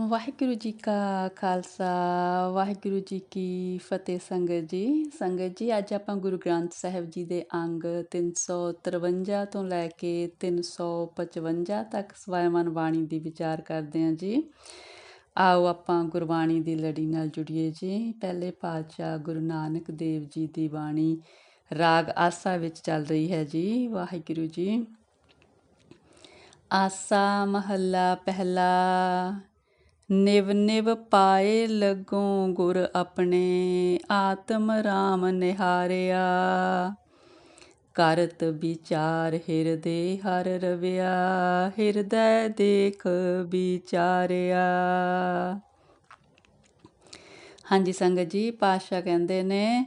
ਵਾਹਿਗੁਰੂ ਜੀ ਕਾ ਖਾਲਸਾ, ਵਾਹਿਗੁਰੂ ਜੀ ਕੀ ਫਤਿਹ ਸੰਗਤ ਜੀ। ਸੰਗਤ ਜੀ, ਅੱਜ ਆਪਾਂ ਗੁਰੂ ਗ੍ਰੰਥ ਸਾਹਿਬ ਜੀ ਦੇ ਅੰਗ 353 ਤੋਂ ਲੈ ਕੇ 355 ਤੱਕ ਸਵੈਮਨ ਬਾਣੀ ਦੀ ਵਿਚਾਰ ਕਰਦੇ ਹਾਂ ਜੀ। ਆਓ ਆਪਾਂ ਗੁਰਬਾਣੀ ਦੀ ਲੜੀ ਨਾਲ ਜੁੜੀਏ ਜੀ। ਪਹਿਲੇ ਪਾਤਸ਼ਾਹ ਗੁਰੂ ਨਾਨਕ ਦੇਵ ਜੀ ਦੀ ਬਾਣੀ ਰਾਗ ਆਸਾ ਵਿੱਚ ਚੱਲ ਰਹੀ ਹੈ ਜੀ। ਵਾਹਿਗੁਰੂ ਜੀ। ਆਸਾ ਮਹੱਲਾ ਪਹਿਲਾ ਨਿਵ ਨਿਵ ਪਾਏ ਲਗੋ ਗੁਰ ਆਪਣੇ, ਆਤਮ ਰਾਮ ਨਿਹਾਰਿਆ। ਕਰਤ ਵਿਚਾਰ ਹਿਰਦੇ ਹਰ ਰਵਿਆ, ਹਿਰਦੈ ਦੇਖ ਵਿਚਾਰਿਆ। ਹਾਂਜੀ ਸੰਗਤ ਜੀ ਪਾਸ਼ਾ ਕਹਿੰਦੇ ਨੇ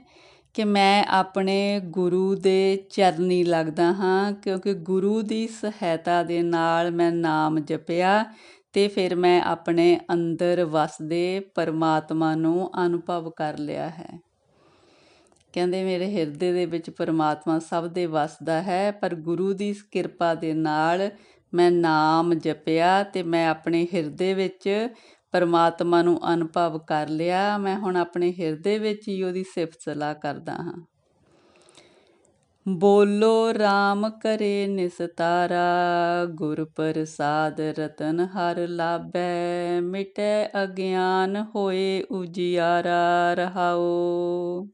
ਕਿ ਮੈਂ ਆਪਣੇ ਗੁਰੂ ਦੇ ਚਰਨੀ ਲੱਗਦਾ ਹਾਂ, ਕਿਉਂਕਿ ਗੁਰੂ ਦੀ ਸਹਾਇਤਾ ਦੇ ਨਾਲ ਮੈਂ ਨਾਮ ਜਪਿਆ ਅਤੇ ਫਿਰ ਮੈਂ ਆਪਣੇ ਅੰਦਰ ਵਸਦੇ ਪਰਮਾਤਮਾ ਨੂੰ ਅਨੁਭਵ ਕਰ ਲਿਆ ਹੈ। ਕਹਿੰਦੇ, ਮੇਰੇ ਹਿਰਦੇ ਦੇ ਵਿੱਚ ਪਰਮਾਤਮਾ ਸਭ ਦੇ ਵਸਦਾ ਹੈ, ਪਰ ਗੁਰੂ ਦੀ ਕਿਰਪਾ ਦੇ ਨਾਲ ਮੈਂ ਨਾਮ ਜਪਿਆ ਤੇ ਮੈਂ ਆਪਣੇ ਹਿਰਦੇ ਵਿੱਚ ਪਰਮਾਤਮਾ ਨੂੰ ਅਨੁਭਵ ਕਰ ਲਿਆ। ਮੈਂ ਹੁਣ ਆਪਣੇ ਹਿਰਦੇ ਵਿੱਚ ਹੀ ਉਹਦੀ ਸਿਫਤ ਸਲਾਹ ਕਰਦਾ ਹਾਂ। ਬੋਲੋ RAM ਕਰੇ ਨਿਸਤਾਰਾ ਗੁਰ ਪ੍ਰਸਾਦ ਰਤਨ ਹਰ ਲਾਭੈ, ਮਿਟੈ ਅਗਿਆਨ ਹੋਏ ਉਜਿਆਰਾ, ਰਹਾਓ।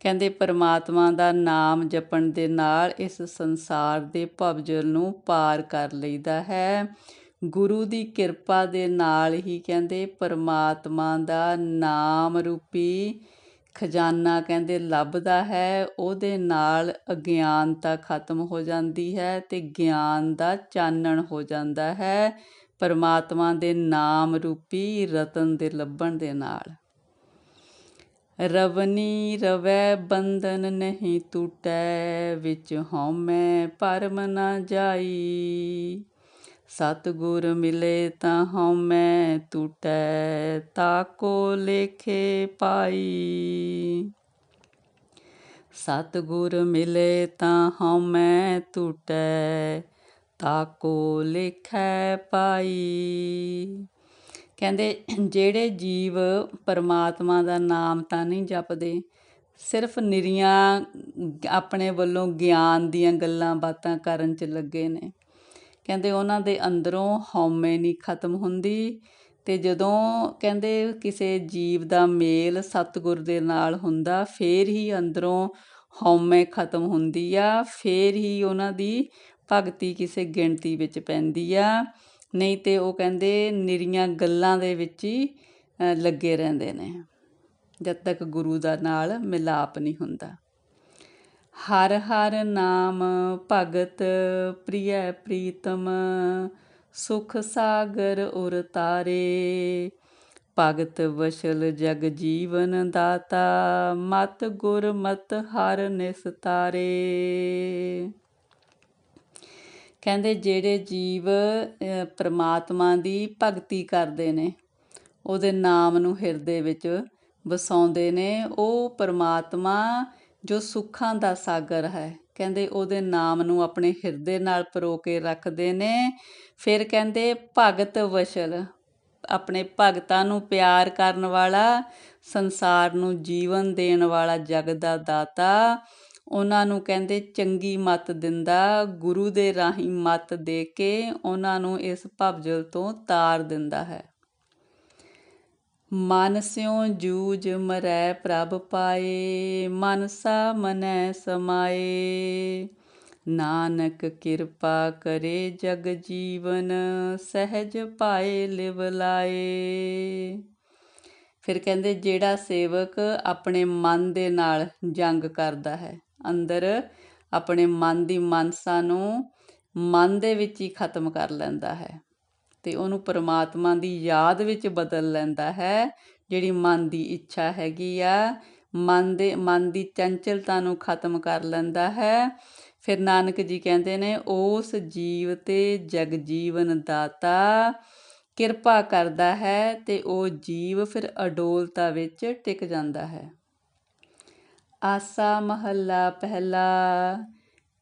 ਕਹਿੰਦੇ ਪਰਮਾਤਮਾ ਦਾ ਨਾਮ ਜਪਣ ਦੇ ਨਾਲ ਇਸ ਸੰਸਾਰ ਦੇ ਭਵਜਲ ਨੂੰ ਪਾਰ ਕਰ ਲਈਦਾ ਹੈ। ਗੁਰੂ ਦੀ ਕਿਰਪਾ ਦੇ ਨਾਲ ਹੀ ਕਹਿੰਦੇ ਪਰਮਾਤਮਾ ਦਾ ਨਾਮ ਰੂਪੀ ਖਜ਼ਾਨਾ ਕਹਿੰਦੇ ਲੱਭਦਾ ਹੈ, ਉਹਦੇ ਨਾਲ ਅਗਿਆਨਤਾ ਖਤਮ ਹੋ ਜਾਂਦੀ ਹੈ ਅਤੇ ਗਿਆਨ ਦਾ ਚਾਨਣ ਹੋ ਜਾਂਦਾ ਹੈ, ਪਰਮਾਤਮਾ ਦੇ ਨਾਮ ਰੂਪੀ ਰਤਨ ਦੇ ਲੱਭਣ ਦੇ ਨਾਲ। ਰਵਨੀ ਰਵੈ ਬੰਧਨ ਨਹੀਂ ਟੁੱਟੈ, ਵਿੱਚ ਹਉਮੈ ਪਰਮ ਨਾ ਜਾਈ। ਸਤਗੁਰ ਮਿਲੇ ਤਾਂ ਹਉਮੈ ਟੁਟੈ ਤਾਕੋ ਲੇਖੇ ਪਾਈ। ਸਤਗੁਰ ਮਿਲੇ ਤਾਂ ਹਉਮੈ ਟੁਟੈ ਤਾਕੋ ਲੇਖੈ ਪਾਈ। ਕਹਿੰਦੇ, ਜਿਹੜੇ ਜੀਵ ਪਰਮਾਤਮਾ ਦਾ ਨਾਮ ਤਾਂ ਨਹੀਂ ਜਪਦੇ, ਸਿਰਫ ਨਿਰੀਆਂ ਆਪਣੇ ਵੱਲੋਂ ਗਿਆਨ ਦੀਆਂ ਗੱਲਾਂ ਬਾਤਾਂ ਕਰਨ 'ਚ ਲੱਗੇ ਨੇ। ਕਹਿੰਦੇ ਉਹਨਾਂ ਦੇ ਅੰਦਰੋਂ ਹਉਮੈ ਨਹੀਂ ਖਤਮ ਹੁੰਦੀ ਅਤੇ ਜਦੋਂ ਕਹਿੰਦੇ ਕਿਸੇ ਜੀਵ ਦਾ ਮੇਲ ਸਤਿਗੁਰ ਦੇ ਨਾਲ ਹੁੰਦਾ, ਫਿਰ ਹੀ ਅੰਦਰੋਂ ਹਉਮੈ ਖਤਮ ਹੁੰਦੀ ਆ, ਫਿਰ ਹੀ ਉਹਨਾਂ ਦੀ ਭਗਤੀ ਕਿਸੇ ਗਿਣਤੀ ਵਿੱਚ ਪੈਂਦੀ ਆ। ਨਹੀਂ ਤੇ ਉਹ ਕਹਿੰਦੇ ਨਿਰੀਆਂ ਗੱਲਾਂ ਦੇ ਵਿੱਚ ਹੀ ਲੱਗੇ ਰਹਿੰਦੇ ਨੇ, ਜਦ ਤੱਕ ਗੁਰੂ ਦਾ ਨਾਲ ਮਿਲਾਪ ਨਹੀਂ ਹੁੰਦਾ। ਹਰ ਹਰ ਨਾਮ ਭਗਤ ਪ੍ਰਿਯ ਪ੍ਰੀਤਮ, ਸੁਖ ਸਾਗਰ ਉਰ ਤਾਰੇ। ਭਗਤ ਵਸ਼ਲ ਜਗ ਜੀਵਨ ਦਾਤਾ, ਮਤ ਗੁਰ ਮਤ ਹਰ ਨਿਸਤਾਰੇ ਕਹਿੰਦੇ ਜਿਹੜੇ ਜੀਵ ਪ੍ਰਮਾਤਮਾ ਦੀ ਭਗਤੀ ਕਰਦੇ ਨੇ, ਉਹਦੇ ਨਾਮ ਨੂੰ ਹਿਰਦੇ ਵਿੱਚ ਵਸਾਉਂਦੇ ਨੇ, ਉਹ ਪ੍ਰਮਾਤਮਾ ਜੋ ਸੁੱਖਾਂ ਦਾ ਸਾਗਰ ਹੈ। ਕਹਿੰਦੇ ਉਹਦੇ ਨਾਮ ਨੂੰ ਆਪਣੇ ਹਿਰਦੇ ਨਾਲ ਪਰੋ ਕੇ ਰੱਖਦੇ ਨੇ। ਫਿਰ ਕਹਿੰਦੇ ਭਗਤ ਵਸ਼ਲ, ਆਪਣੇ ਭਗਤਾਂ ਨੂੰ ਪਿਆਰ ਕਰਨ ਵਾਲਾ, ਸੰਸਾਰ ਨੂੰ ਜੀਵਨ ਦੇਣ ਵਾਲਾ ਜਗ ਦਾ ਦਾਤਾ। ਉਹਨਾਂ ਨੂੰ ਕਹਿੰਦੇ ਚੰਗੀ ਮਤ ਦਿੰਦਾ, ਗੁਰੂ ਦੇ ਰਾਹੀਂ ਮਤ ਦੇ ਕੇ ਉਹਨਾਂ ਨੂੰ ਇਸ ਭਵਜਲ ਤੋਂ ਤਾਰ ਦਿੰਦਾ ਹੈ। ਮਨ ਸਿਉ ਜੂਜ ਮਰੈ ਪ੍ਰਭ ਪਾਏ ਮਨਸਾ ਮਨੈ ਸਮਾਏ। ਨਾਨਕ ਕਿਰਪਾ ਕਰੇ ਜਗ ਜੀਵਨ, ਸਹਿਜ ਪਾਏ ਲਿਵ ਲਾਏ। ਫਿਰ ਕਹਿੰਦੇ, ਜਿਹੜਾ ਸੇਵਕ ਆਪਣੇ ਮਨ ਦੇ ਨਾਲ ਜੰਗ ਕਰਦਾ ਹੈ, ਅੰਦਰ ਆਪਣੇ ਮਨ ਦੀ ਮਨਸਾ ਨੂੰ ਮਨ ਦੇ ਵਿੱਚ ਹੀ ਖਤਮ ਕਰ ਲੈਂਦਾ ਹੈ। ਅਤੇ ਉਹਨੂੰ ਪਰਮਾਤਮਾ ਦੀ ਯਾਦ ਵਿੱਚ ਬਦਲ ਲੈਂਦਾ ਹੈ। ਜਿਹੜੀ ਮਨ ਦੀ ਇੱਛਾ ਹੈਗੀ ਆ, ਮਨ ਦੇ, ਮਨ ਦੀ ਚੰਚਲਤਾ ਨੂੰ ਖਤਮ ਕਰ ਲੈਂਦਾ ਹੈ। ਫਿਰ ਨਾਨਕ ਜੀ ਕਹਿੰਦੇ ਨੇ, ਉਸ ਜੀਵ ਤੇ ਜਗ ਜੀਵਨ ਦਾਤਾ ਕਿਰਪਾ ਕਰਦਾ ਹੈ ਤੇ ਉਹ ਜੀਵ ਫਿਰ ਅਡੋਲਤਾ ਵਿੱਚ ਟਿਕ ਜਾਂਦਾ ਹੈ। ਆਸਾ ਮਹੱਲਾ ਪਹਿਲਾ।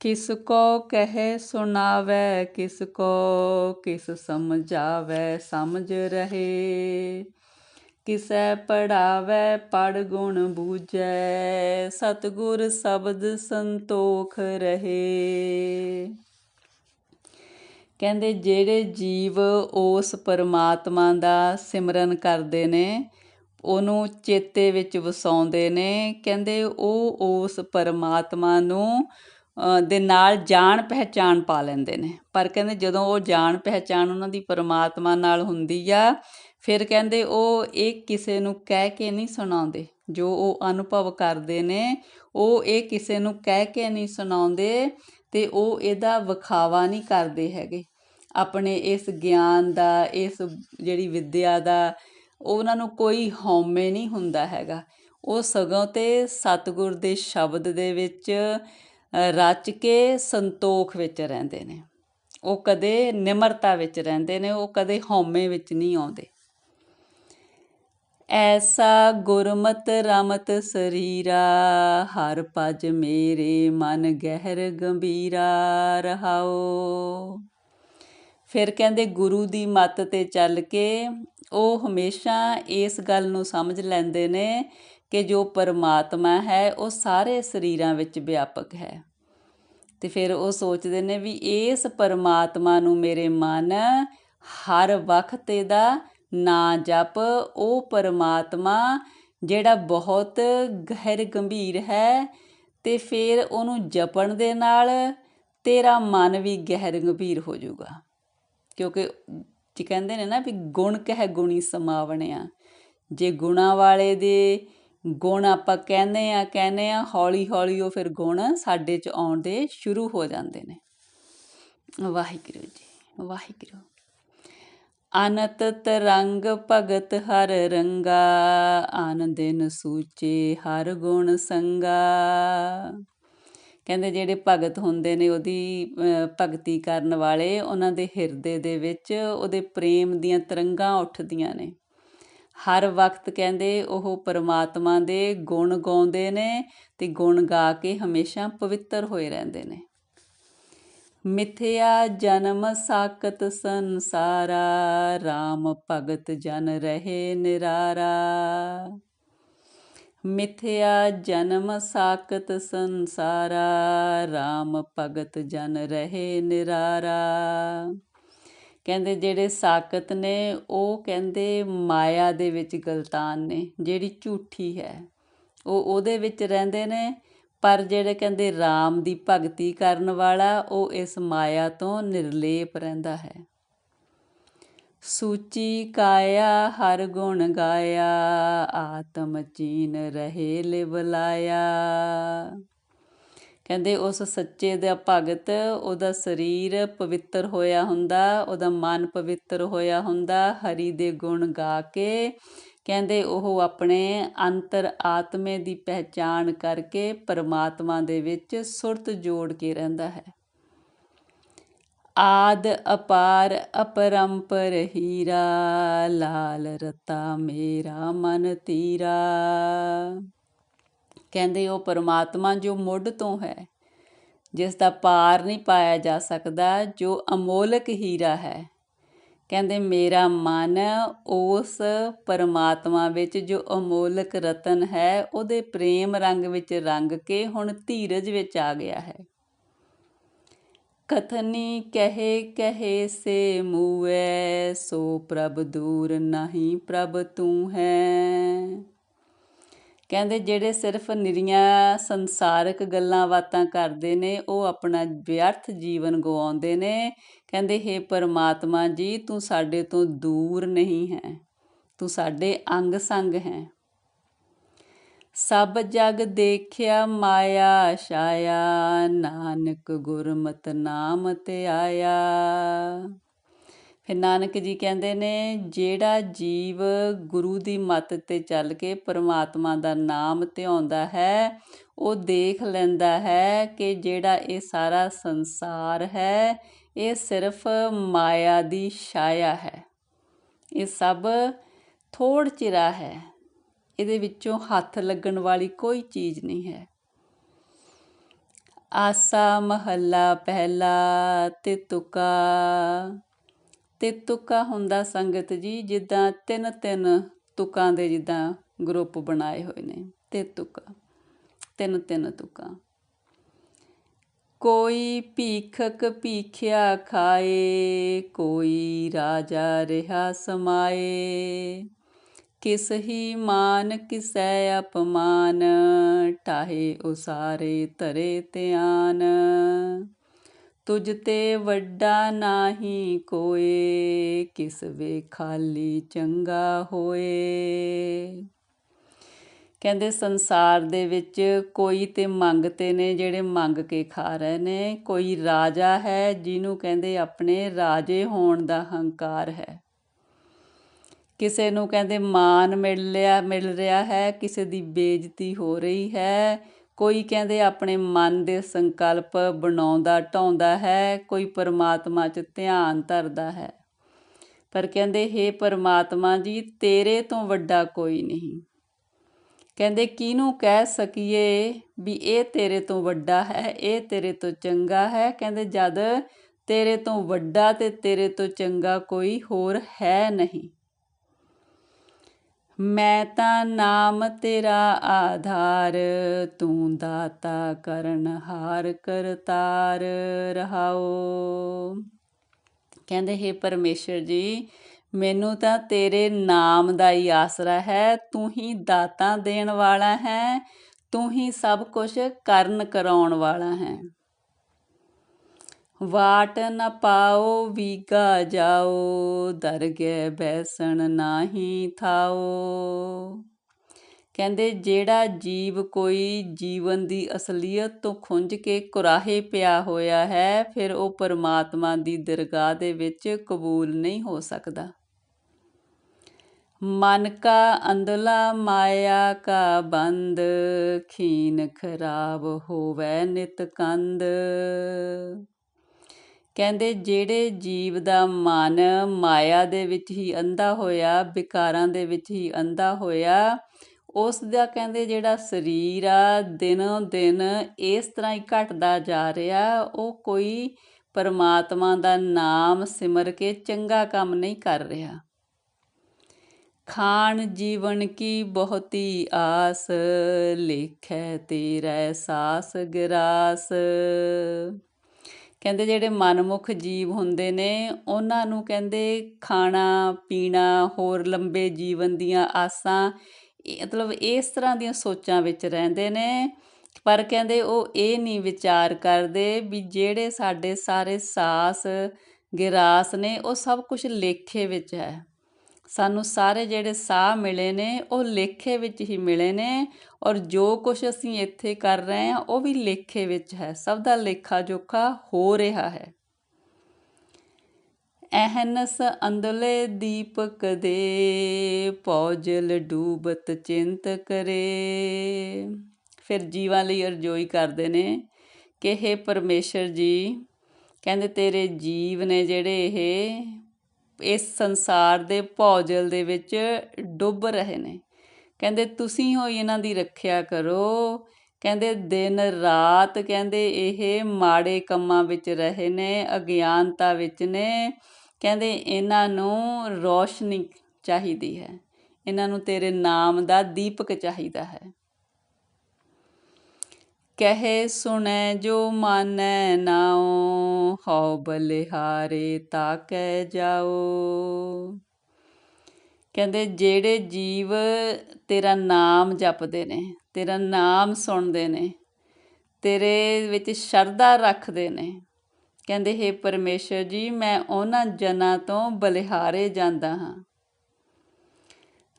ਕਿਸ ਕੋ ਕਹੇ ਸੁਣਾਵੇ, ਕਿਸ ਕੋ ਕਿਸ ਸਮਝਾਵੇ, ਸਮਝ ਰਹੇ। ਕਿਸੈ ਪੜਾਵੇ, ਪੜ ਗੁਣ ਬੂਝੈ ਸ਼ਬਦ ਸੰਤੋਖ ਰਹੇ। ਕਹਿੰਦੇ, ਜਿਹੜੇ ਜੀਵ ਉਸ ਪਰਮਾਤਮਾ ਦਾ ਸਿਮਰਨ ਕਰਦੇ ਨੇ, ਉਹਨੂੰ ਚੇਤੇ ਵਿੱਚ ਵਸਾਉਂਦੇ ਨੇ, ਕਹਿੰਦੇ, ਉਹ ਉਸ ਪਰਮਾਤਮਾ ਨੂੰ ਦੇ ਨਾਲ ਜਾਣ ਪਹਿਚਾਣ ਪਾ ਲੈਂਦੇ ਨੇ। ਪਰ ਕਹਿੰਦੇ ਜਦੋਂ ਉਹ ਜਾਣ ਪਹਿਚਾਣ ਉਹਨਾਂ ਦੀ ਪਰਮਾਤਮਾ ਨਾਲ ਹੁੰਦੀ ਆ, ਫਿਰ ਕਹਿੰਦੇ ਉਹ ਇਹ ਕਿਸੇ ਨੂੰ ਕਹਿ ਕੇ ਨਹੀਂ ਸੁਣਾਉਂਦੇ। ਜੋ ਉਹ ਅਨੁਭਵ ਕਰਦੇ ਨੇ, ਉਹ ਇਹ ਕਿਸੇ ਨੂੰ ਕਹਿ ਕੇ ਨਹੀਂ ਸੁਣਾਉਂਦੇ ਤੇ ਉਹ ਇਹਦਾ ਵਿਖਾਵਾ ਨਹੀਂ ਕਰਦੇ ਹੈਗੇ। ਆਪਣੇ ਇਸ ਗਿਆਨ ਦਾ, ਇਸ ਜਿਹੜੀ ਵਿੱਦਿਆ ਦਾ ਉਹਨਾਂ ਨੂੰ ਕੋਈ ਹਉਮੈ ਨਹੀਂ ਹੁੰਦਾ ਹੈਗਾ। ਉਹ ਸਗੋਂ ਤੇ ਸਤਿਗੁਰ ਦੇ ਸ਼ਬਦ ਦੇ ਵਿੱਚ ਰਚ ਕੇ ਸੰਤੋਖ ਵਿੱਚ ਰਹਿੰਦੇ ਨੇ। ਉਹ ਕਦੇ ਨਿਮਰਤਾ ਵਿੱਚ ਰਹਿੰਦੇ ਨੇ, ਉਹ ਕਦੇ ਹਉਮੈ ਵਿੱਚ ਨਹੀਂ ਆਉਂਦੇ। ਐਸਾ ਗੁਰਮਤ ਰਮਤ ਸਰੀਰਾ, ਹਰ ਪਜ ਮੇਰੇ ਮਨ ਗਹਿਰ ਗੰਭੀਰਾ ਰਹਾਓ। ਫਿਰ ਕਹਿੰਦੇ ਗੁਰੂ ਦੀ ਮੱਤ ਤੇ ਚੱਲ ਕੇ ਉਹ ਹਮੇਸ਼ਾ ਇਸ ਗੱਲ ਨੂੰ ਸਮਝ ਲੈਂਦੇ ਨੇ ਕਿ ਜੋ ਪਰਮਾਤਮਾ ਹੈ, ਉਹ ਸਾਰੇ ਸਰੀਰਾਂ ਵਿੱਚ ਵਿਆਪਕ ਹੈ। ਤੇ ਫਿਰ ਉਹ ਸੋਚਦੇ ਨੇ ਵੀ ਇਸ ਪਰਮਾਤਮਾ ਨੂੰ ਮੇਰੇ ਮਨ ਹਰ ਵਕਤ ਇਹਦਾ ਨਾ ਜਪ, ਉਹ ਪਰਮਾਤਮਾ ਜਿਹੜਾ ਬਹੁਤ ਗਹਿਰ ਗੰਭੀਰ ਹੈ, ਤੇ ਫਿਰ ਉਹਨੂੰ ਜਪਣ ਦੇ ਨਾਲ ਤੇਰਾ ਮਨ ਵੀ ਗਹਿਰ ਗੰਭੀਰ ਹੋ ਜਾਊਗਾ। ਕਿਉਂਕਿ ਜੀ ਕਹਿੰਦੇ ਨੇ ਨਾ ਵੀ ਗੁਣ ਕਹਿ ਗੁਣੀ ਸਮਾਵਣਿਆ ਜੇ ਗੁਣਾ ਵਾਲੇ ਦੇ ਗੁਣ ਆਪਾਂ ਕਹਿੰਦੇ ਆ ਕਹਿੰਦੇ ਆ ਹੌਲੀ ਹੌਲੀ ਉਹ ਫਿਰ ਗੁਣ ਸਾਡੇ ਚ ਆਉਣ ਦੇ ਸ਼ੁਰੂ ਹੋ ਜਾਂਦੇ ਨੇ। ਵਾਹਿਗੁਰੂ ਜੀ, ਵਾਹਿਗੁਰੂ। ਅਨਤ ਤਰੰਗ ਭਗਤ ਹਰ ਰੰਗਾ ਆਨੰਦਿਨ ਸੂਚੇ ਹਰ ਗੁਣ ਸੰਗਾ। ਕਹਿੰਦੇ ਜਿਹੜੇ ਭਗਤ ਹੁੰਦੇ ਨੇ ਉਹਦੀ ਭਗਤੀ ਕਰਨ ਵਾਲੇ ਉਹਨਾਂ ਦੇ ਹਿਰਦੇ ਦੇ ਵਿੱਚ ਉਹਦੇ ਪ੍ਰੇਮ ਦੀਆਂ ਤਰੰਗਾਂ ਉੱਠਦੀਆਂ ਨੇ। ਹਰ ਵਕਤ ਕਹਿੰਦੇ ਉਹ ਪਰਮਾਤਮਾ ਦੇ ਗੁਣ ਗਾਉਂਦੇ ਨੇ ਤੇ ਗੁਣ ਗਾ ਕੇ ਹਮੇਸ਼ਾ ਪਵਿੱਤਰ ਹੋਏ ਰਹਿੰਦੇ ਨੇ। ਮਿਥਿਆ ਜਨਮ ਸਾਕਤ ਸੰਸਾਰਾ RAM ਭਗਤ ਜਨ ਰਹੇ ਨਿਰਾਰਾ। ਮਿਥਿਆ ਜਨਮ ਸਾਕਤ ਸੰਸਾਰਾ RAM ਭਗਤ ਜਨ ਰਹੇ ਨਿਰਾਰਾ। ਕਹਿੰਦੇ ਜਿਹੜੇ ਸਾਕਤ ਨੇ, ਉਹ ਕਹਿੰਦੇ ਮਾਇਆ ਦੇ ਵਿੱਚ ਗਲਤਾਨ ਨੇ, ਜਿਹੜੀ ਝੂਠੀ ਹੈ। ਉਹ ਉਹਦੇ ਵਿੱਚ ਰਹਿੰਦੇ ਨੇ, ਪਰ ਜਿਹੜੇ ਕਹਿੰਦੇ RAM ਦੀ ਭਗਤੀ ਕਰਨ ਵਾਲਾ, ਉਹ ਇਸ ਮਾਇਆ ਤੋਂ ਨਿਰਲੇਪ ਰਹਿੰਦਾ ਹੈ। ਸੂਚੀ ਕਾਇਆ, ਹਰ ਗੁਣ ਗਾਇਆ, ਆਤਮ ਚੀਨ ਰਹੇ ਲਿਵਲਾਇਆ ਕਹਿੰਦੇ ਉਸ ਸੱਚੇ ਦਾ ਭਗਤ, ਉਹਦਾ ਸਰੀਰ ਪਵਿੱਤਰ ਹੋਇਆ ਹੁੰਦਾ, ਉਹਦਾ ਮਨ ਪਵਿੱਤਰ ਹੋਇਆ ਹੁੰਦਾ, ਹਰੀ ਦੇ ਗੁਣ ਗਾ ਕੇ। ਕਹਿੰਦੇ ਉਹ ਆਪਣੇ ਅੰਤਰ ਆਤਮੇ ਦੀ ਪਹਿਚਾਣ ਕਰਕੇ ਪਰਮਾਤਮਾ ਦੇ ਵਿੱਚ ਸੁਰਤ ਜੋੜ ਕੇ ਰਹਿੰਦਾ ਹੈ। ਆਦਿ ਅਪਾਰ ਅਪਰੰਪਰ ਹੀਰਾ, ਲਾਲ ਰਤਾ ਮੇਰਾ, ਮਨ ਤੀਰਾ। ਕਹਿੰਦੇ ਉਹ ਪਰਮਾਤਮਾ ਜੋ ਮੁੱਢ ਤੋਂ ਹੈ, ਜਿਸ ਦਾ ਪਾਰ ਨਹੀਂ ਪਾਇਆ ਜਾ ਸਕਦਾ, ਜੋ ਅਮੋਲਕ ਹੀਰਾ ਹੈ। ਕਹਿੰਦੇ ਮੇਰਾ ਮਨ ਉਸ ਪਰਮਾਤਮਾ ਵਿੱਚ ਜੋ ਅਮੋਲਕ ਰਤਨ ਹੈ, ਉਹਦੇ ਪ੍ਰੇਮ ਰੰਗ ਵਿੱਚ ਰੰਗ ਕੇ ਹੁਣ ਧੀਰਜ ਵਿੱਚ ਆ ਗਿਆ ਹੈ। ਕਥਨੀ ਕਹੇ ਕਹੇ ਸੇ ਮੂਏ ਸੋ ਪ੍ਰਭ ਦੂਰ ਨਹੀਂ ਪ੍ਰਭ ਤੂੰ ਹੈ। ਕਹਿੰਦੇ ਜਿਹੜੇ ਸਿਰਫ ਨਿਰੀਆਂ ਸੰਸਾਰਕ ਗੱਲਾਂ ਬਾਤਾਂ ਕਰਦੇ ਨੇ, ਉਹ ਆਪਣਾ ਵਿਅਰਥ ਜੀਵਨ ਗਵਾਉਂਦੇ ਨੇ। ਕਹਿੰਦੇ हे ਪਰਮਾਤਮਾ ਜੀ, ਤੂੰ ਸਾਡੇ ਤੋਂ ਦੂਰ ਨਹੀਂ ਹੈ। ਤੂੰ ਸਾਡੇ ਅੰਗ ਸੰਗ ਹੈ। ਸਭ ਜਗ ਦੇਖਿਆ ਮਾਇਆ ਛਾਇਆ, ਨਾਨਕ ਗੁਰਮਤ ਨਾਮ ਤੇ ਆਇਆ। ਫਿਰ ਨਾਨਕ ਜੀ ਕਹਿੰਦੇ ਨੇ, ਜਿਹੜਾ ਜੀਵ ਗੁਰੂ ਦੀ ਮੱਤ ਤੇ ਚੱਲ ਕੇ ਪਰਮਾਤਮਾ ਦਾ ਨਾਮ ਧਿਆਉਂਦਾ ਹੈ, ਉਹ ਦੇਖ ਲੈਂਦਾ ਹੈ ਕਿ ਜਿਹੜਾ ਇਹ ਸਾਰਾ ਸੰਸਾਰ ਹੈ, ਇਹ ਸਿਰਫ ਮਾਇਆ ਦੀ ਛਾਇਆ ਹੈ। ਇਹ ਸਭ ਥੋੜ ਚਿਰਾ ਹੈ। ਇਹਦੇ ਵਿੱਚੋਂ ਹੱਥ ਲੱਗਣ ਵਾਲੀ ਕੋਈ ਚੀਜ਼ ਨਹੀਂ ਹੈ। ਆਸਾ ਮਹੱਲਾ ਪਹਿਲਾ ਤੇ ਤੁਕਾ ਤੇ ਤੁਕਾ ਹੁੰਦਾ ਸੰਗਤ ਜੀ ਜਿੱਦਾਂ ਤਿੰਨ ਤਿੰਨ ਤੁਕਾਂ ਦੇ ਜਿੱਦਾਂ ਗਰੁੱਪ ਬਣਾਏ ਹੋਏ ਨੇ। ਤੇ ਤੁਕਾ ਤਿੰਨ ਤਿੰਨ ਤੁਕਾਂ। ਕੋਈ ਭੀਖਕ ਭੀਖਿਆ ਖਾਏ, ਕੋਈ ਰਾਜਾ ਰਿਹਾ ਸਮਾਏ। ਕਿਸ ਹੀ ਮਾਨ ਕਿਸੈ ਅਪਮਾਨ, ਟਾਹੇ ਉਸਾਰੇ ਧਰੇ ਧਿਆਨ। ਤੁਝ ਤੇ ਵੱਡਾ ਨਾਹੀ ਕੋਏ, ਕਿਸ ਵੇ ਖਾਲੀ ਚੰਗਾ ਹੋਏ। ਕਹਿੰਦੇ ਸੰਸਾਰ ਦੇ ਵਿੱਚ ਕੋਈ ਤੇ ਮੰਗਤੇ ਨੇ ਜਿਹੜੇ ਮੰਗ ਕੇ ਖਾ ਰਹੇ ਨੇ। ਕੋਈ ਰਾਜਾ ਹੈ ਜਿਹਨੂੰ ਕਹਿੰਦੇ ਆਪਣੇ ਰਾਜੇ ਹੋਣ ਦਾ ਹੰਕਾਰ ਹੈ। ਕਿਸੇ ਨੂੰ ਕਹਿੰਦੇ ਮਾਣ ਮਿਲ ਲਿਆ, ਮਿਲ ਰਿਹਾ ਹੈ, ਕਿਸੇ ਦੀ ਬੇਇੱਜ਼ਤੀ ਹੋ ਰਹੀ ਹੈ। ਕੋਈ ਕਹਿੰਦੇ ਆਪਣੇ ਮਨ ਦੇ ਸੰਕਲਪ ਬਣਾਉਂਦਾ, ਢਾਉਂਦਾ ਹੈ, ਕੋਈ ਪਰਮਾਤਮਾ 'ਚ ਧਿਆਨ ਧਰਦਾ ਹੈ। ਪਰ ਕਹਿੰਦੇ हे ਪਰਮਾਤਮਾ ਜੀ, ਤੇਰੇ ਤੋਂ ਵੱਡਾ ਕੋਈ ਨਹੀਂ। ਕਹਿੰਦੇ, ਕਿਹਨੂੰ ਕਹਿ ਸਕੀਏ ਵੀ ਇਹ ਤੇਰੇ ਤੋਂ ਵੱਡਾ ਹੈ, ਇਹ ਤੇਰੇ ਤੋਂ ਚੰਗਾ ਹੈ? ਕਹਿੰਦੇ, ਜਦ ਤੇਰੇ ਤੋਂ ਵੱਡਾ ਤੇ ਤੇਰੇ ਤੋਂ ਚੰਗਾ ਕੋਈ ਹੋਰ ਹੈ ਨਹੀਂ। ਮੈਂ ਤਾਂ ਨਾਮ ਤੇਰਾ ਆਧਾਰ, ਤੂੰ ਦਾਤਾ ਕਰਨ ਹਾਰ ਕਰਤਾਰ ਰਹਾਓ। ਕਹਿੰਦੇ, ਹੈ ਪਰਮੇਸ਼ਰ ਜੀ, ਮੈਨੂੰ ਤਾਂ ਤੇਰੇ ਨਾਮ ਦਾ ਹੀ ਆਸਰਾ ਹੈ, ਤੂੰ ਹੀ ਦਾਤਾ ਦੇਣ ਵਾਲਾ ਹੈ, ਤੂੰ ਹੀ ਸਭ ਕੁਝ ਕਰਨ ਕਰਾਉਣ ਵਾਲਾ ਹੈ। ਵਾਟ ਨ ਪਾਓ, ਵੀਗਾ ਜਾਓ ਦਰਗੇ ਬੈਸਣ ਨਾਹੀ ਥਾਓ। ਕਹਿੰਦੇ, ਜਿਹੜਾ ਜੀਵ ਕੋਈ ਜੀਵਨ ਦੀ ਅਸਲੀਅਤ ਤੋਂ ਖੁੰਝ ਕੇ ਕੁਰਾਹੇ ਪਿਆ ਹੋਇਆ ਹੈ, ਫਿਰ ਉਹ ਪਰਮਾਤਮਾ ਦੀ ਦਰਗਾਹ ਦੇ ਵਿੱਚ ਕਬੂਲ ਨਹੀਂ ਹੋ ਸਕਦਾ। ਮਨ ਕਾ ਅੰਦਲਾ ਮਾਇਆ ਕਾ ਬੰਦ, ਖੀਨ ਖਰਾਬ ਹੋਵੇ ਨਿਤ ਕੰਦ। ਕਹਿੰਦੇ ਜਿਹੜੇ ਜੀਵ ਦਾ ਮਨ ਮਾਇਆ ਦੇ ਵਿੱਚ ਹੀ ਅੰਧਾ ਹੋਇਆ, ਵਿਕਾਰਾਂ ਦੇ ਵਿੱਚ ਹੀ ਅੰਧਾ ਹੋਇਆ, ਉਸ ਦਾ ਕਹਿੰਦੇ ਜਿਹੜਾ ਸਰੀਰ ਆ, ਦਿਨੋਂ ਦਿਨ ਇਸ ਤਰ੍ਹਾਂ ਹੀ ਘਟਦਾ ਜਾ ਰਿਹਾ, ਉਹ ਕੋਈ ਪਰਮਾਤਮਾ ਦਾ ਨਾਮ ਸਿਮਰ ਕੇ ਚੰਗਾ ਕੰਮ ਨਹੀਂ ਕਰ ਰਿਹਾ। ਖਾਣ ਜੀਵਨ ਕੀ ਬਹੁਤੀ ਆਸ, ਲੇਖੈ ਤੇਰਾ ਸਾਸ ਗਰਾਸ। ਕਹਿੰਦੇ ਜਿਹੜੇ ਮਨਮੁਖ ਜੀਵ ਹੁੰਦੇ ਨੇ, ਉਹਨਾਂ ਨੂੰ ਕਹਿੰਦੇ ਖਾਣਾ, ਪੀਣਾ, ਹੋਰ ਲੰਬੇ ਜੀਵਨ ਦੀਆਂ ਆਸਾਂ ਮਤਲਬ ਇਸ ਤਰ੍ਹਾਂ ਦੀਆਂ ਸੋਚਾਂ ਵਿੱਚ ਰਹਿੰਦੇ ਨੇ। ਪਰ ਕਹਿੰਦੇ ਉਹ ਇਹ ਨਹੀਂ ਵਿਚਾਰ ਕਰਦੇ ਵੀ ਜਿਹੜੇ ਸਾਡੇ ਸਾਰੇ ਸਾਸ ਗਿਰਾਸ ਨੇ, ਉਹ ਸਭ ਕੁਝ ਲੇਖੇ ਵਿੱਚ ਹੈ। ਸਾਨੂੰ ਸਾਰੇ ਜਿਹੜੇ ਸਾਹ ਮਿਲੇ ਨੇ, ਉਹ ਲੇਖੇ ਵਿੱਚ ਹੀ ਮਿਲੇ ਨੇ ਔਰ ਜੋ ਕੁਝ ਅਸੀਂ ਇੱਥੇ ਕਰ ਰਹੇ ਹਾਂ, ਉਹ ਵੀ ਲੇਖੇ ਵਿੱਚ ਹੈ। ਸਭ ਦਾ ਲੇਖਾ ਜੋਖਾ ਹੋ ਰਿਹਾ ਹੈ। ਐਹਨਸ ਅੰਦਲੇ ਦੀਪਕ ਦੇ ਪੌਜਲ ਡੂਬਤ ਚਿੰਤ ਕਰੇ। ਫਿਰ ਜੀਵਾਂ ਲਈ ਅਰਜ਼ੋਈ ਕਰਦੇ ਨੇ ਕਿ ਇਹ ਪਰਮੇਸ਼ਰ ਜੀ, ਕਹਿੰਦੇ ਤੇਰੇ ਜੀਵ ਨੇ ਜਿਹੜੇ ਇਹ ਇਸ ਸੰਸਾਰ ਦੇ ਭੌਜਲ ਦੇ ਵਿੱਚ ਡੁੱਬ ਰਹੇ ਨੇ। ਕਹਿੰਦੇ, ਤੁਸੀਂ ਹੋ ਇਹਨਾਂ ਦੀ ਰੱਖਿਆ ਕਰੋ। ਕਹਿੰਦੇ, ਦਿਨ ਰਾਤ ਕਹਿੰਦੇ, ਇਹ ਮਾੜੇ ਕੰਮਾਂ ਵਿੱਚ ਰਹੇ ਨੇ, ਅਗਿਆਨਤਾ ਵਿੱਚ ਨੇ। ਕਹਿੰਦੇ, ਇਹਨਾਂ ਨੂੰ ਰੋਸ਼ਨੀ ਚਾਹੀਦੀ ਹੈ। ਇਹਨਾਂ ਨੂੰ ਤੇਰੇ ਨਾਮ ਦਾ ਦੀਪਕ ਚਾਹੀਦਾ ਹੈ। ਕਹੇ ਸੁਣੈ ਜੋ ਮਾਨੈ ਨਾਉ, ਹਉ ਬਲਿਹਾਰੇ ਤਾਕੈ ਜਾਓ ਕਹਿੰਦੇ, ਜਿਹੜੇ ਜੀਵ ਤੇਰਾ ਨਾਮ ਜਪਦੇ ਨੇ, ਤੇਰਾ ਨਾਮ ਸੁਣਦੇ ਨੇ, ਤੇਰੇ ਵਿੱਚ ਸ਼ਰਧਾ ਰੱਖਦੇ ਨੇ, ਕਹਿੰਦੇ, ਹੈ ਪਰਮੇਸ਼ਰ ਜੀ, ਮੈਂ ਉਹਨਾਂ ਜਨਾਂ ਤੋਂ ਬਲਿਹਾਰੇ ਜਾਂਦਾ ਹਾਂ।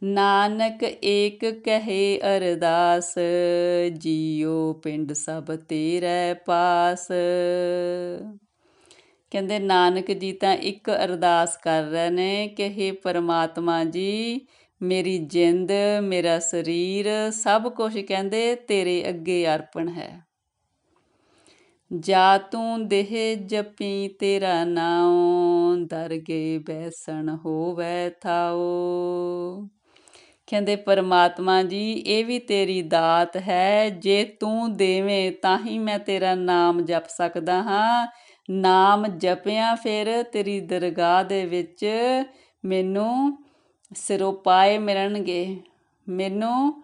ਨਾਨਕ ਏਕ ਕਹੇ ਅਰਦਾਸ ਜੀਓ ਪਿੰਡ ਸਭ ਤੇਰੇ ਪਾਸ। ਕਹਿੰਦੇ, ਨਾਨਕ ਜੀ ਤਾਂ ਇੱਕ ਅਰਦਾਸ ਕਰ ਰਹੇ ਨੇ ਕਿ हे ਪਰਮਾਤਮਾ ਜੀ, ਮੇਰੀ ਜਿੰਦ, ਮੇਰਾ ਸਰੀਰ, ਸਭ ਕੁਝ ਕਹਿੰਦੇ ਤੇਰੇ ਅੱਗੇ ਅਰਪਣ ਹੈ। ਜਾ ਤੂੰ ਦੇਹ ਜਪੀ ਤੇਰਾ ਨਾਮ ਦਰਗੇ ਬੈਸਣ ਹੋਵੇ ਥਾਓ ਕਹਿੰਦੇ ਪਰਮਾਤਮਾ ਜੀ, ਇਹ ਵੀ ਤੇਰੀ ਦਾਤ ਹੈ, ਜੇ ਤੂੰ ਦੇਵੇਂ ਤਾਂ ਹੀ ਮੈਂ ਤੇਰਾ ਨਾਮ ਜਪ ਸਕਦਾ ਹਾਂ। ਨਾਮ ਜਪਿਆ ਫਿਰ ਤੇਰੀ ਦਰਗਾਹ ਦੇ ਵਿੱਚ, ਮੈਨੂੰ ਸਿਰੋਪਾਏ ਮਿਲਣਗੇ, ਮੈਨੂੰ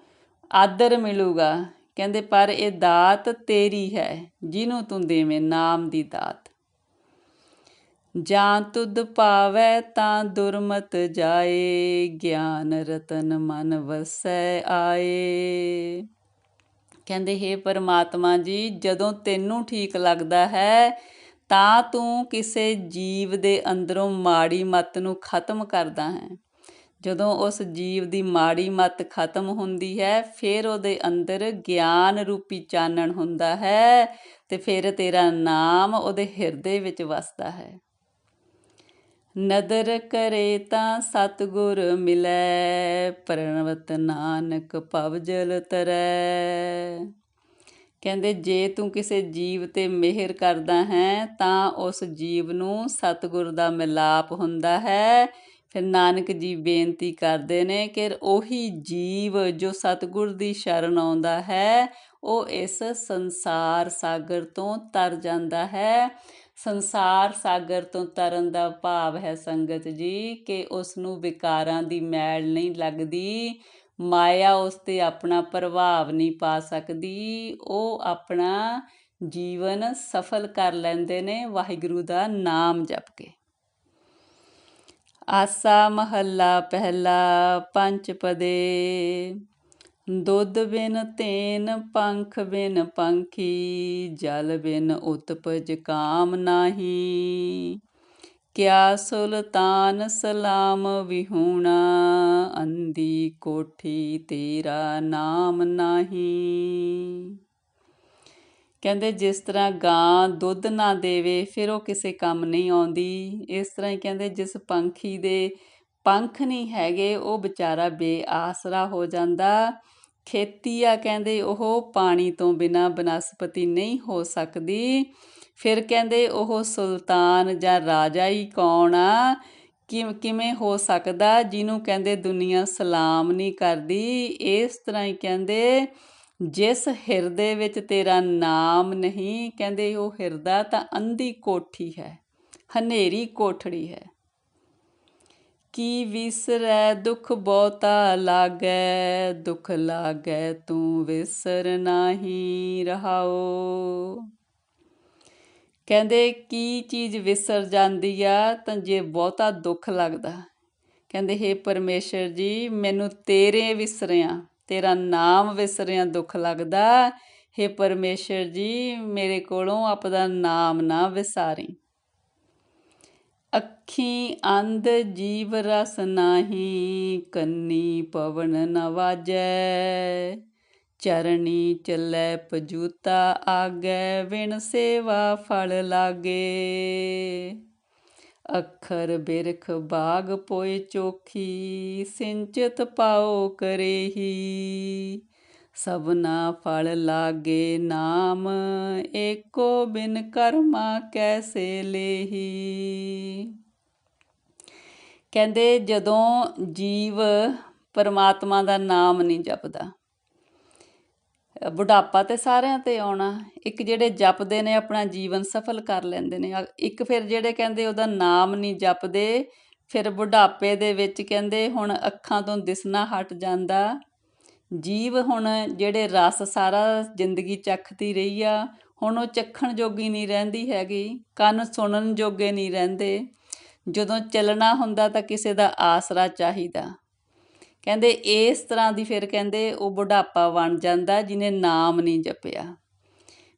ਆਦਰ ਮਿਲੂਗਾ। ਕਹਿੰਦੇ, ਪਰ ਇਹ ਦਾਤ ਤੇਰੀ ਹੈ, ਜਿਹਨੂੰ ਤੂੰ ਦੇਵੇਂ, ਨਾਮ ਦੀ ਦਾਤ। ਜਾਂ ਤੁਧ ਪਾਵੈ ਤਾਂ ਦੁਰਮਤ ਜਾਏ, ਗਿਆਨ ਰਤਨ ਮਨ ਵਸੈ ਆਏ। ਕਹਿੰਦੇ, ਹੈ ਪਰਮਾਤਮਾ ਜੀ, ਜਦੋਂ ਤੈਨੂੰ ਠੀਕ ਲੱਗਦਾ ਹੈ, ਤਾਂ ਤੂੰ ਕਿਸੇ ਜੀਵ ਦੇ ਅੰਦਰੋਂ ਮਾੜੀ ਮਤ ਨੂੰ ਖਤਮ ਕਰਦਾ ਹੈ। ਜਦੋਂ ਉਸ ਜੀਵ ਦੀ ਮਾੜੀ ਮਤ ਖਤਮ ਹੁੰਦੀ ਹੈ, ਫਿਰ ਉਹਦੇ ਅੰਦਰ ਗਿਆਨ ਰੂਪੀ ਚਾਨਣ ਹੁੰਦਾ ਹੈ ਤੇ ਫਿਰ ਤੇਰਾ ਨਾਮ ਉਹਦੇ ਹਿਰਦੇ ਵਿੱਚ ਵਸਦਾ ਹੈ। ਨਦਰ ਕਰੇ ਤਾਂ ਸਤਗੁਰ ਮਿਲੈ ਪ੍ਰਣਵਤ ਨਾਨਕ ਭਵਜਲ ਤਰੈ। ਕਹਿੰਦੇ, ਜੇ ਤੂੰ ਕਿਸੇ ਜੀਵ ਤੇ ਮਿਹਰ ਕਰਦਾ ਹੈ, ਤਾਂ ਉਸ ਜੀਵ ਨੂੰ ਸਤਗੁਰ ਦਾ ਮਿਲਾਪ ਹੁੰਦਾ ਹੈ। ਫਿਰ ਨਾਨਕ ਜੀ ਬੇਨਤੀ ਕਰਦੇ ਨੇ ਕਿ ਉਹੀ ਜੀਵ ਜੋ ਸਤਗੁਰ ਦੀ ਸ਼ਰਨ ਆਉਂਦਾ ਹੈ ਉਹ ਇਸ ਸੰਸਾਰ ਸਾਗਰ ਤੋਂ ਤਰ ਜਾਂਦਾ ਹੈ। ਸੰਸਾਰ ਸਾਗਰ ਤੋਂ ਤਰਨ ਦਾ ਭਾਵ ਹੈ ਸੰਗਤ ਜੀ ਕਿ ਉਸ ਨੂੰ ਵਿਕਾਰਾਂ ਦੀ ਮੈਲ ਨਹੀਂ ਲੱਗਦੀ। ਮਾਇਆ ਉਸ ਤੇ ਆਪਣਾ ਪ੍ਰਭਾਵ ਨਹੀਂ ਪਾ ਸਕਦੀ। ਉਹ ਆਪਣਾ ਜੀਵਨ ਸਫਲ ਕਰ ਲੈਂਦੇ ਨੇ, ਵਾਹਿਗੁਰੂ ਦਾ ਨਾਮ ਜਪ ਕੇ। ਆਸਾ ਮਹੱਲਾ ਪਹਿਲਾ ਪੰਜ ਪਦੇ ਦੁੱਧ ਬਿਨ ਤੇਨ, ਪੰਖ ਬਿਨ ਪੰਖੀ, ਜਲ ਬਿਨ ਉਤਪਜ ਕਾਮ ਨਾਹੀ। ਕਿਆ ਸੁਲਤਾਨ ਸਲਾਮ ਵਿਹੂਣਾ ਅੰਦੀ ਕੋਠੀ ਤੇਰਾ ਨਾਮ ਨਾਹੀ। ਕਹਿੰਦੇ ਜਿਸ ਤਰ੍ਹਾਂ ਗਾਂ ਦੁੱਧ ਨਾ ਦੇਵੇ, ਫਿਰ ਉਹ ਕਿਸੇ ਕੰਮ ਨਹੀਂ ਆਉਂਦੀ। ਇਸ ਤਰ੍ਹਾਂ ਹੀ ਕਹਿੰਦੇ ਜਿਸ ਪੰਖੀ ਦੇ ਪੰਖ ਨਹੀਂ ਹੈਗੇ, ਉਹ ਵਿਚਾਰਾ ਬੇਆਸਰਾ ਹੋ ਜਾਂਦਾ। ਖੇਤੀ ਆ ਕਹਿੰਦੇ, ਉਹ ਪਾਣੀ ਤੋਂ ਬਿਨਾਂ ਬਨਸਪਤੀ ਨਹੀਂ ਹੋ ਸਕਦੀ। ਫਿਰ ਕਹਿੰਦੇ, ਉਹ ਸੁਲਤਾਨ ਜਾਂ ਰਾਜਾ ਹੀ ਕੌਣ ਆ? ਕਿਵੇਂ ਹੋ ਸਕਦਾ? ਜਿਹਨੂੰ ਕਹਿੰਦੇ, ਦੁਨੀਆ ਸਲਾਮ ਨਹੀਂ ਕਰਦੀ। ਇਸ ਤਰ੍ਹਾਂ ਹੀ ਕਹਿੰਦੇ, ਜਿਸ ਹਿਰਦੇ ਵਿੱਚ ਤੇਰਾ ਨਾਮ ਨਹੀਂ, ਕਹਿੰਦੇ, ਉਹ ਹਿਰਦਾ ਤਾਂ ਅੰਧੀ ਕੋਠੀ ਹੈ, ਹਨੇਰੀ ਕੋਠੜੀ ਹੈ। ਕੀ ਵਿਸਰੈ, ਦੁਖ ਬਹੁਤਾ ਲਾਗੈ, ਦੁਖ ਲਾਗੈ, ਤੂੰ ਵਿਸਰ ਨਾਹੀ ਰਹਾਓ ਕਹਿੰਦੇ, ਕੀ ਚੀਜ਼ ਵਿਸਰ ਜਾਂਦੀ ਆ, ਤਾਂ ਜੇ ਬਹੁਤਾ ਦੁੱਖ ਲੱਗਦਾ। ਕਹਿੰਦੇ, ਹੇ ਪਰਮੇਸ਼ਰ ਜੀ, ਮੈਨੂੰ ਤੇਰੇ ਵਿਸਰਿਆ, ਤੇਰਾ ਨਾਮ ਵਿਸਰਿਆ ਦੁੱਖ ਲੱਗਦਾ। ਹੇ ਪਰਮੇਸ਼ਰ ਜੀ, ਮੇਰੇ ਕੋਲੋਂ ਆਪਦਾ ਨਾਮ ਨਾ ਵਿਸਾਰੀ। ਅੱਖੀਂ ਅੰਧ ਜੀਵ ਰਸ ਨਾਹੀ, ਕੰਨੀ ਪਵਨ ਨਵਾਜੈ ਵਾਜੈ। ਚਰਣੀ ਚੱਲੇ ਪਜੂਤਾ ਆਗੈ ਵਿਣ ਸੇਵਾ ਫਲ ਲਾਗੇ। ਅੱਖਰ ਬਿਰਖ ਬਾਗ ਪੋਏ ਚੋਖੀ, ਸਿੰਚਤ ਪਾਓ ਕਰੇਹੀ। ਸਭਨਾ ਫਲ ਲਾਗੇ ਨਾਮ, ਏਕੋ ਬਿਨ ਕਰਮਾ ਕੈਸੇ ਲੇਹੀ? ਕਹਿੰਦੇ ਜਦੋਂ ਜੀਵ ਪਰਮਾਤਮਾ ਦਾ ਨਾਮ ਨਹੀਂ ਜਪਦਾ, ਬੁਢਾਪਾ ਤੇ ਸਾਰਿਆਂ ਤੇ ਆਉਣਾ, ਇੱਕ ਜਿਹੜੇ ਜਪਦੇ ਨੇ ਆਪਣਾ ਜੀਵਨ ਸਫਲ ਕਰ ਲੈਂਦੇ ਨੇ, ਇੱਕ ਫਿਰ ਜਿਹੜੇ ਕਹਿੰਦੇ ਉਹਦਾ ਨਾਮ ਨਹੀਂ ਜਪਦੇ, ਫਿਰ ਬੁਢਾਪੇ ਦੇ ਵਿੱਚ ਕਹਿੰਦੇ ਹੁਣ ਅੱਖਾਂ ਤੋਂ ਦਿਸਣਾ ਹਟ ਜਾਂਦਾ ਜੀਵ ਹੁਣ ਜਿਹੜੇ ਰਸ ਸਾਰਾ ਜ਼ਿੰਦਗੀ ਚੱਖਦੀ ਰਹੀ ਆ, ਹੁਣ ਉਹ ਚੱਖਣ ਜੋਗੀ ਨਹੀਂ ਰਹਿੰਦੀ ਹੈਗੀ, ਕੰਨ ਸੁਣਨ ਜੋਗੇ ਨਹੀਂ ਰਹਿੰਦੇ। ਜਦੋਂ ਚੱਲਣਾ ਹੁੰਦਾ ਤਾਂ ਕਿਸੇ ਦਾ ਆਸਰਾ ਚਾਹੀਦਾ। ਕਹਿੰਦੇ ਇਸ ਤਰ੍ਹਾਂ ਦੀ ਫਿਰ ਕਹਿੰਦੇ ਉਹ ਬੁਢਾਪਾ ਬਣ ਜਾਂਦਾ ਜਿਹਨੇ ਨਾਮ ਨਹੀਂ ਜਪਿਆ।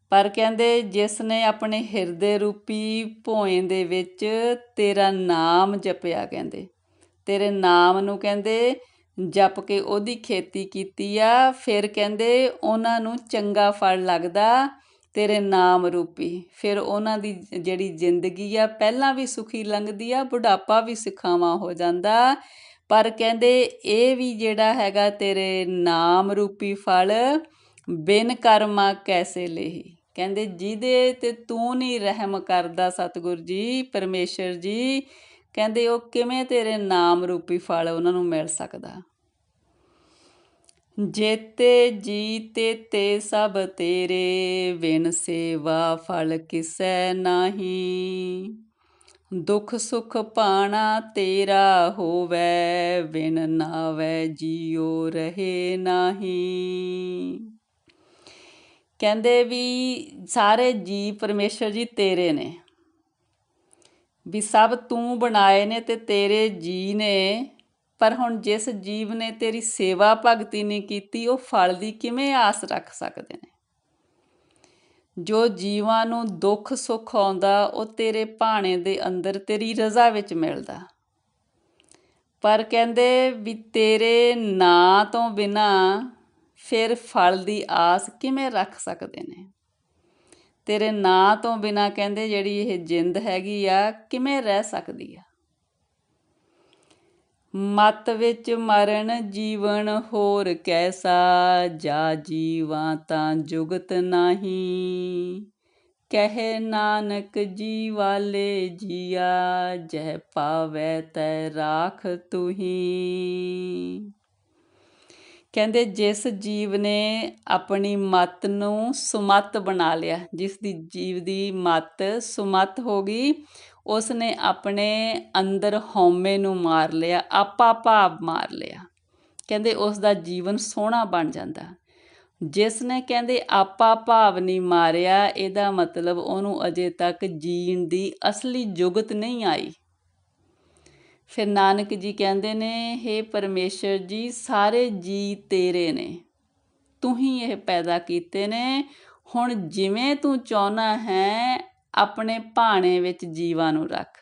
ਪਰ ਕਹਿੰਦੇ ਜਿਸ ਨੇ ਆਪਣੇ ਹਿਰਦੇ ਰੂਪੀ ਭੋਏ ਦੇ ਵਿੱਚ ਤੇਰਾ ਨਾਮ ਜਪਿਆ ਕਹਿੰਦੇ। ਤੇਰੇ ਨਾਮ ਨੂੰ ਕਹਿੰਦੇ ਜਪ ਕੇ ਉਹਦੀ ਖੇਤੀ ਕੀਤੀ ਆ, ਫਿਰ ਕਹਿੰਦੇ ਉਹਨਾਂ ਨੂੰ ਚੰਗਾ ਫਲ ਲੱਗਦਾ, ਤੇਰੇ ਨਾਮ ਰੂਪੀ। ਫਿਰ ਉਹਨਾਂ ਦੀ ਜਿਹੜੀ ਜ਼ਿੰਦਗੀ ਆ, ਪਹਿਲਾਂ ਵੀ ਸੁਖੀ ਲੰਘਦੀ ਆ, ਬੁਢਾਪਾ ਵੀ ਸਿਖਾਵਾ ਹੋ ਜਾਂਦਾ। ਪਰ ਕਹਿੰਦੇ ਇਹ ਵੀ ਜਿਹੜਾ ਹੈਗਾ ਤੇਰੇ ਨਾਮ ਰੂਪੀ ਫਲ, ਬਿਨ ਕਰਮਾ ਕੈਸੇ ਲਈ ਕਹਿੰਦੇ ਜਿਹਦੇ ਤੇ ਤੂੰ ਨਹੀਂ ਰਹਿਮ ਕਰਦਾ ਸਤਿਗੁਰ ਜੀ, ਪਰਮੇਸ਼ਰ ਜੀ ਕਹਿੰਦੇ ਉਹ ਕਿਵੇਂ ਤੇਰੇ ਨਾਮ ਰੂਪੀ ਫਲ ਉਹਨਾਂ ਨੂੰ ਮਿਲ ਸਕਦਾ? ਜੇਤੇ ਜੀ ਤੇ ਸਭ ਤੇਰੇ, ਬਿਨ ਸੇਵਾ ਫਲ ਕਿਸੈ ਨਾਹੀ? ਦੁਖ ਸੁਖ ਪਾਣਾ ਤੇਰਾ ਹੋਵੇ, ਬਿਨ ਨਾਵੇ ਜੀਉ ਰਹੇ ਨਾਹੀ। ਕਹਿੰਦੇ ਵੀ ਸਾਰੇ ਜੀ ਪਰਮੇਸ਼ਰ ਜੀ ਤੇਰੇ ਨੇ। ਵੀ ਸਭ ਤੂੰ ਬਣਾਏ ਨੇ ਤੇ ਤੇਰੇ ਜੀ ਨੇ। ਪਰ ਹੁਣ ਜਿਸ ਜੀਵ ਨੇ ਤੇਰੀ ਸੇਵਾ ਭਗਤੀ ਨਹੀਂ ਕੀਤੀ, ਉਹ ਫਲ ਦੀ ਕਿਵੇਂ ਆਸ ਰੱਖ ਸਕਦੇ ਨੇ? ਜੋ ਜੀਵਾਂ ਨੂੰ ਦੁੱਖ ਸੁੱਖ ਆਉਂਦਾ, ਉਹ ਤੇਰੇ ਭਾਣੇ ਦੇ ਅੰਦਰ ਤੇਰੀ ਰਜ਼ਾ ਵਿੱਚ ਮਿਲਦਾ। ਪਰ ਕਹਿੰਦੇ ਵੀ ਤੇਰੇ ਨਾਂ ਤੋਂ ਬਿਨਾ ਫਿਰ ਫਲ ਦੀ ਆਸ ਕਿਵੇਂ ਰੱਖ ਸਕਦੇ ਨੇ? ਤੇਰੇ ਨਾਂ ਤੋਂ ਬਿਨਾ ਕਹਿੰਦੇ ਜਿਹੜੀ ਇਹ ਜਿੰਦ ਹੈਗੀ ਆ, ਕਿਵੇਂ ਰਹਿ ਸਕਦੀ ਆ? ਮਤ ਵਿੱਚ ਮਰਨ ਜੀਵਨ ਹੋਰ ਕੈਸਾ, ਜਾ ਜੀਵਾਂ ਤਾਂ ਜੁਗਤ ਨਹੀਂ। ਕਹੇ ਨਾਨਕ ਜੀ ਵਾਲੇ ਜੀਆ, ਜਹ ਪਾਵੇ ਤੈ ਰਾਖ ਤੁਹੀ। ਕਹਿੰਦੇ ਜਿਸ ਜੀਵ ਨੇ ਆਪਣੀ ਮਤ ਨੂੰ ਸੁਮਤ ਬਣਾ ਲਿਆ, ਜਿਸ ਦੀ ਜੀਵ ਦੀ ਮਤ ਸੁਮਤ ਹੋ ਗਈ ਉਸ ਨੇ ਆਪਣੇ ਅੰਦਰ ਹਉਮੈ ਨੂੰ ਮਾਰ ਲਿਆ, ਆਪਾ ਭਾਵ ਮਾਰ ਲਿਆ। ਕਹਿੰਦੇ ਉਸ ਦਾ ਜੀਵਨ ਸੋਹਣਾ ਬਣ ਜਾਂਦਾ। ਜਿਸ ਨੇ ਕਹਿੰਦੇ ਆਪਾ ਭਾਵ ਨਹੀਂ ਮਾਰਿਆ, ਇਹਦਾ ਮਤਲਬ ਉਹਨੂੰ ਅਜੇ ਤੱਕ ਜੀਣ ਦੀ ਅਸਲੀ ਜੁਗਤ ਨਹੀਂ ਆਈ। ਫਿਰ ਨਾਨਕ ਜੀ ਕਹਿੰਦੇ ਨੇ हे ਪਰਮੇਸ਼ਰ ਜੀ, ਸਾਰੇ ਜੀ ਤੇਰੇ ਨੇ। ਤੂੰ ਹੀ ਇਹ ਪੈਦਾ ਕੀਤੇ ਨੇ। ਹੁਣ ਜਿਵੇਂ ਤੂੰ ਚਾਹਨਾ ਹੈ, ਆਪਣੇ ਭਾਣੇ ਵਿੱਚ ਜੀਵਾਂ ਨੂੰ ਰੱਖ।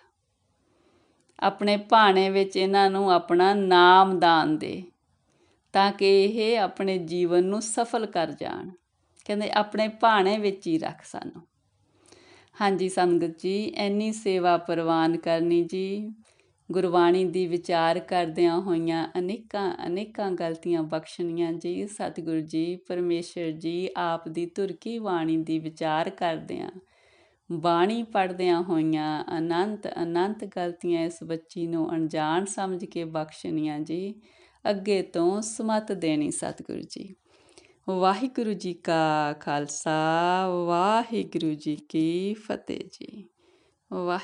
ਆਪਣੇ ਭਾਣੇ ਵਿੱਚ ਇਹਨਾਂ ਨੂੰ ਆਪਣਾ ਨਾਮ ਦਾਨ ਦੇ, ਤਾਂ ਕਿ ਇਹ ਆਪਣੇ ਜੀਵਨ ਨੂੰ ਸਫਲ ਕਰ ਜਾਣ। ਕਹਿੰਦੇ, ਆਪਣੇ ਭਾਣੇ ਵਿੱਚ ਹੀ ਰੱਖ ਸਾਨੂੰ। ਹਾਂਜੀ ਸੰਗਤ ਜੀ ਐਨੀ ਸੇਵਾ ਪ੍ਰਵਾਨ ਕਰਨੀ ਜੀ। ਗੁਰਬਾਣੀ ਦੀ ਵਿਚਾਰ ਕਰਦਿਆਂ ਹੋਈਆਂ ਅਨੇਕਾਂ ਅਨੇਕਾਂ ਗਲਤੀਆਂ ਬਖਸ਼ਣੀਆਂ ਜੀ। ਸਤਿਗੁਰੂ ਜੀ, ਪਰਮੇਸ਼ਰ ਜੀ, ਆਪ ਦੀ ਤੁਰਕੀ ਬਾਣੀ ਦੀ ਵਿਚਾਰ ਕਰਦਿਆਂ, ਬਾਣੀ ਪੜਦਿਆਂ ਹੋਈਆਂ ਅਨੰਤ ਅਨੰਤ ਗਲਤੀਆਂ ਇਸ ਬੱਚੀ ਨੂੰ ਅਣਜਾਣ ਸਮਝ ਕੇ ਬਖਸ਼ਣੀਆਂ ਜੀ। ਅੱਗੇ ਤੋਂ ਸਮਤ ਦੇਣੀ ਸਤਿਗੁਰੂ ਜੀ। ਵਾਹਿਗੁਰੂ ਜੀ ਕਾ ਖਾਲਸਾ, ਵਾਹਿਗੁਰੂ ਜੀ ਕੀ ਫਤਿਹ ਜੀ। ਵਾਹਿ